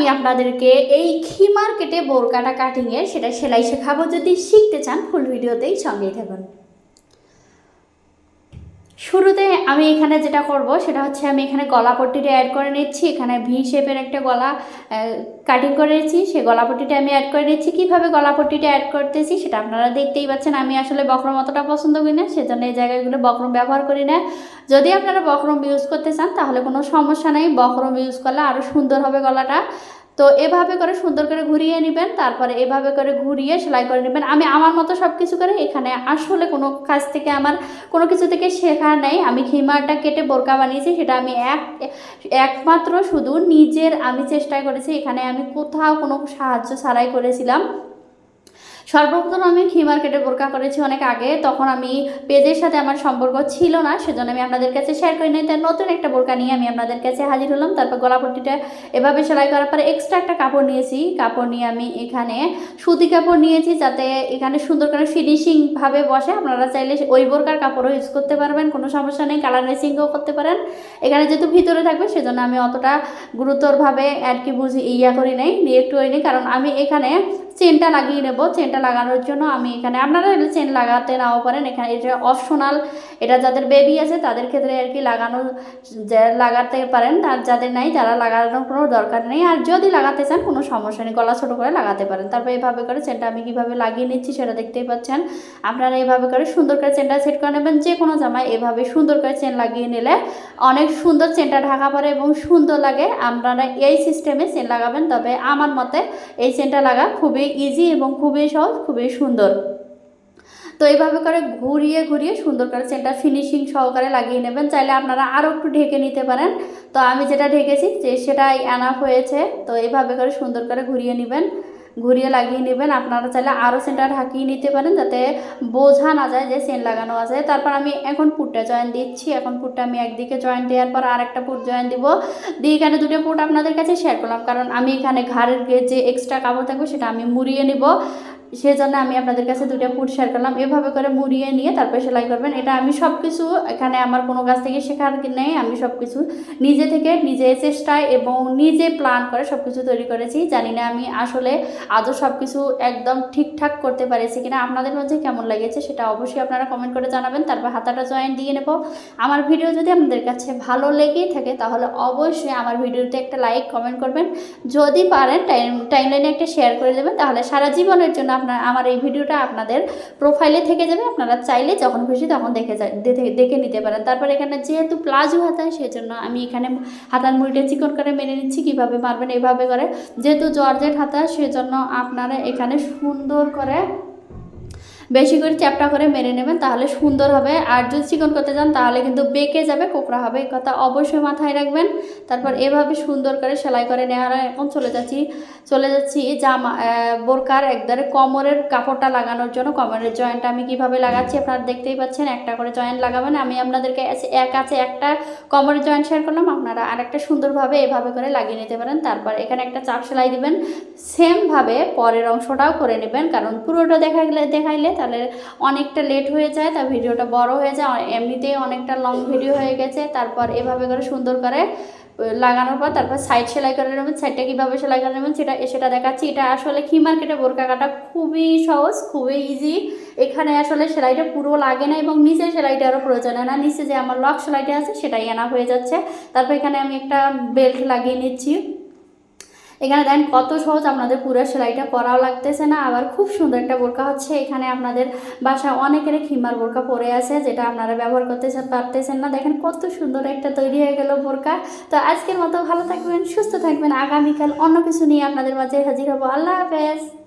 আমি আপনাদেরকে এই খি মার্কেটে বোরকাটা কাটিংয়ের সেটা সেলাই শেখাবো। যদি শিখতে চান ফুল ভিডিওতেই সঙ্গেই থাকুন। শুরুতে আমি এখানে যেটা করব, সেটা হচ্ছে আমি এখানে গলা পট্টিটা অ্যাড করে নিচ্ছি। এখানে ভি শেপের একটা গলা কাটিং করে নিচ্ছি। সেই গলা পট্টিটা আমি অ্যাড করে নিচ্ছি। কীভাবে গলা পট্টিটা অ্যাড করতেছি সেটা আপনারা দেখতেই পাচ্ছেন। আমি আসলে বক্রম অতটা পছন্দ করি না, সেজন্য এই জায়গাগুলো বক্রম ব্যবহার করি না। যদি আপনারা বক্রম ইউজ করতে চান, তাহলে কোনো সমস্যা নেই। বক্রম ইউজ করলে আরও সুন্দর হবে গলাটা। তো এভাবে করে সুন্দর করে ঘুরিয়ে নেবেন, তারপরে এভাবে করে ঘুরিয়ে সেলাই করে নেবেন। আমি আমার মতো সব কিছু করে এখানে আসলে কোনো কাজ থেকে আমার কোনো কিছু থেকে শেখা নেই। আমি খিমাটা কেটে বোরকা বানিয়েছি, সেটা আমি এক, একমাত্র শুধু নিজের আমি চেষ্টা করেছি। এখানে আমি কোথাও কোনো সাহায্য ছাড়াই করেছিলাম। সর্বপ্রথম আমি খি মার্কেটে বোরকা করেছি অনেক আগে, তখন আমি পেজের সাথে আমার সম্পর্ক ছিল না, সেজন্য আমি আপনাদের কাছে শেয়ার করি নাই। তাই নতুন একটা বোরকা নিয়ে আমি আপনাদের কাছে হাজির হলাম। তারপর গলাপট্টিটা এভাবে সেলাই করার পরে এক্সট্রা একটা কাপড় নিয়েছি। কাপড় নিয়ে আমি এখানে সুতি কাপড় নিয়েছি, যাতে এখানে সুন্দর করে ফিনিশিংভাবে বসে। আপনারা চাইলে ওই বোরকার কাপড়ও ইউজ করতে পারবেন, কোনো সমস্যা নেই। কালার মেসিংও করতে পারেন। এখানে যেহেতু ভিতরে থাকবে, সেজন্য আমি অতটা গুরুতরভাবে আর কি বুঝি ইয়া করি নাই দিয়ে একটু হয়নি। কারণ আমি এখানে চেনটা লাগিয়ে নেব। চেনটা লাগানোর জন্য আমি এখানে আপনারা চেন লাগাতে নাও পারেন। এখানে এটা অপশনাল এটা যাদের বেবি আছে তাদের ক্ষেত্রে আর কি লাগানো লাগাতে পারেন। আর যাদের নাই তারা লাগানোর কোনো দরকার নেই। আর যদি লাগাতে চান, কোনো সমস্যা নেই। গলা ছোটো করে লাগাতে পারেন। তারপর এভাবে করে চেনটা আমি কীভাবে লাগিয়ে নিচ্ছি সেটা দেখতেই পাচ্ছেন। আপনারা এভাবে করে সুন্দর করে চেনটা সেট করে নেবেন। যে কোনো জামায় এভাবে সুন্দর করে চেন লাগিয়ে নিলে অনেক সুন্দর চেনটা ঢাকা পড়ে এবং সুন্দর লাগে। আপনারা এই সিস্টেমে চেন লাগাবেন। তবে আমার মতে এই চেনটা লাগা খুবই ইজি এবং খুবই সহজ, খুবই সুন্দর। তো এইভাবে করে ঘুরিয়ে ঘুরিয়ে সুন্দর করে চেনটা ফিনিশিং সহকারে লাগিয়ে নেবেন। চাইলে আপনারা আরও একটু ঢেকে নিতে পারেন। তো আমি যেটা ঢেকেছি যে সেটাই অ্যানাফ হয়েছে। তো এইভাবে করে সুন্দর করে ঘুরিয়ে নেবেন। ঘুরিয়ে লাগিয়ে নেবেন। আপনারা চাইলে আরও সেন্টার হাঁকিয়ে নিতে পারেন যাতে বোঝা না যায় যে সেন লাগানো আছে। তারপর আমি এখন পুটটা জয়েন দিচ্ছি। এখন পুটটা আমি একদিকে জয়েন দেওয়ার পর আর একটা পুট জয়েন দিব। দিয়ে এখানে দুটো পুট আপনাদের কাছে শেয়ার করলাম। কারণ আমি এখানে ঘাড়ের যে এক্সট্রা কাপড় থাকবে সেটা আমি মুড়িয়ে নিব। সেই জন্য আমি আপনাদের কাছে দুটো ফুট শেয়ার করলাম। এভাবে করে মুড়িয়ে নিয়ে তারপর সেলাই করবেন। এটা আমি সব কিছু এখানে আমার কোনো কাছ থেকে শেখার নেই। আমি সব কিছু নিজে থেকে নিজে চেষ্টায় এবং নিজে প্ল্যান করে সব কিছু তৈরি করেছি। জানি না আমি আসলে আজও সব কিছু একদম ঠিকঠাক করতে পারেছি কিনা। আপনাদের মধ্যে কেমন লেগেছে সেটা অবশ্যই আপনারা কমেন্ট করে জানাবেন। তারপর হাতাটা জয়েন দিয়ে নেব। আমার ভিডিও যদি আপনাদের কাছে ভালো লেগেই থাকে তাহলে অবশ্যই আমার ভিডিওতে একটা লাইক কমেন্ট করবেন। যদি পারেন টাইম টাইমলাইনে একটা শেয়ার করে দেবেন। তাহলে সারা জীবনের জন্য আপনার, আমার এই ভিডিওটা আপনাদের প্রোফাইলে থেকে যাবে। আপনারা চাইলে যখন খুশি তখন দেখে দেখে নিতে পারেন। তারপর এখানে যেহেতু প্লাজো সেই জন্য আমি এখানে হাতার মুড়িটা চিকন করে মেনে নিচ্ছি। কীভাবে মারবেন এভাবে করে। যেহেতু জর্জেট হাতা, সেজন্য আপনারা এখানে সুন্দর করে বেশি করে চ্যাপটা করে মেরে নেবেন, তাহলে সুন্দর হবে। আর যদি চিকন করতে যান তাহলে কিন্তু বেঁকে যাবে, কোকড়া হবে। এই কথা অবশ্যই মাথায় রাখবেন। তারপর এভাবে সুন্দর করে সেলাই করে নেওয়ার এখন চলে যাচ্ছি চলে যাচ্ছি জামা বোরকার একদারে কোমরের কাপড়টা লাগানোর জন্য। কমরের জয়েন্টটা আমি কীভাবে লাগাচ্ছি আপনারা দেখতেই পাচ্ছেন, একটা করে জয়েন্ট লাগাবেন। আমি আপনাদেরকে এক আছে একটা কোমরের জয়েন্ট শেয়ার করলাম, আপনারা আরেকটা সুন্দরভাবে এভাবে করে লাগিয়ে নিতে পারেন। তারপর এখানে একটা চাপ সেলাই দিবেন। সেমভাবে পরের অংশটাও করে নেবেন, কারণ পুরোটা দেখাইলে দেখাইলে তাহলে অনেকটা লেট হয়ে যায়, তা ভিডিওটা বড় হয়ে যায় এমনিতেই অনেকটা লং ভিডিও হয়ে গেছে, তারপর এভাবে করে সুন্দর করে লাগানোর পর তারপর সাইড সেলাই করে নেবেন সাইডটা কীভাবে সেলাই করে নেবেন সেটা সেটা দেখাচ্ছি। এটা আসলে কি মার্কেটে বোরকা কাটা খুবই সহজ, খুবই ইজি এখানে আসলে সেলাইটা পুরো লাগে না এবং নিচে সেলাইটা আরও প্রয়োজন হয় না। নিচে যে আমার লক সেলাইটা আছে, সেটাই আনা হয়ে যাচ্ছে। তারপর এখানে আমি একটা বেল্ট লাগিয়ে নিচ্ছি। এখানে দেন কত সহজ আপনাদের পুরো সেলাইটা পরাও লাগতেছে না, আবার খুব সুন্দর একটা বোরকা হচ্ছে। এখানে আপনাদের বাসা অনেকের খিমার বোরকা পরে আছে, যেটা আপনারা ব্যবহার করতে পারতেছেন না। দেখেন কত সুন্দর একটা তৈরি হয়ে গেল বোরকা। তো আজকের মতো ভালো থাকবেন, সুস্থ থাকবেন। আগামীকাল অন্য কিছু নিয়ে আপনাদের মাঝে হাজির হব। আল্লাহ হাফেজ।